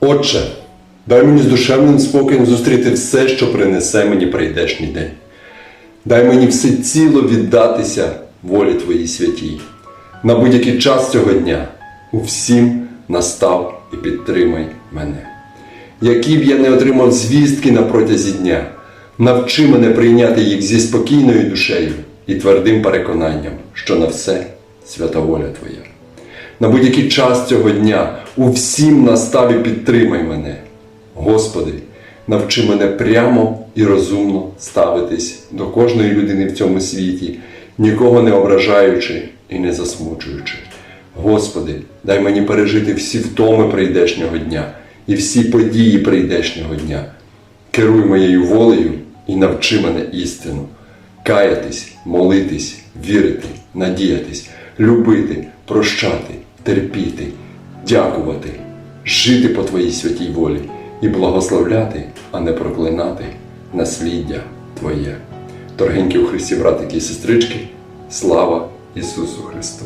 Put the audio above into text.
Отче, дай мені з душевним спокоєм зустріти все, що принесе мені прийдешній день. Дай мені все ціло віддатися волі Твоїй святій. На будь-який час цього дня у всім настав і підтримай мене. Які б я не отримав звістки на протязі дня, навчи мене прийняти їх зі спокійною душею і твердим переконанням, що на все свята воля Твоя. На будь-який час цього дня у всім настав і підтримай мене. Господи, навчи мене прямо і розумно ставитись до кожної людини в цьому світі, нікого не ображаючи і не засмучуючи. Господи, дай мені пережити всі втоми прийдешнього дня і всі події прийдешнього дня. Керуй моєю волею і навчи мене істину, каятись, молитись, вірити, надіятись, любити, прощати, терпіти, дякувати, жити по Твоїй святій волі і благословляти, а не проклинати насліддя Твоє. Торгенькі у Христі, братики і сестрички, слава Ісусу Христу!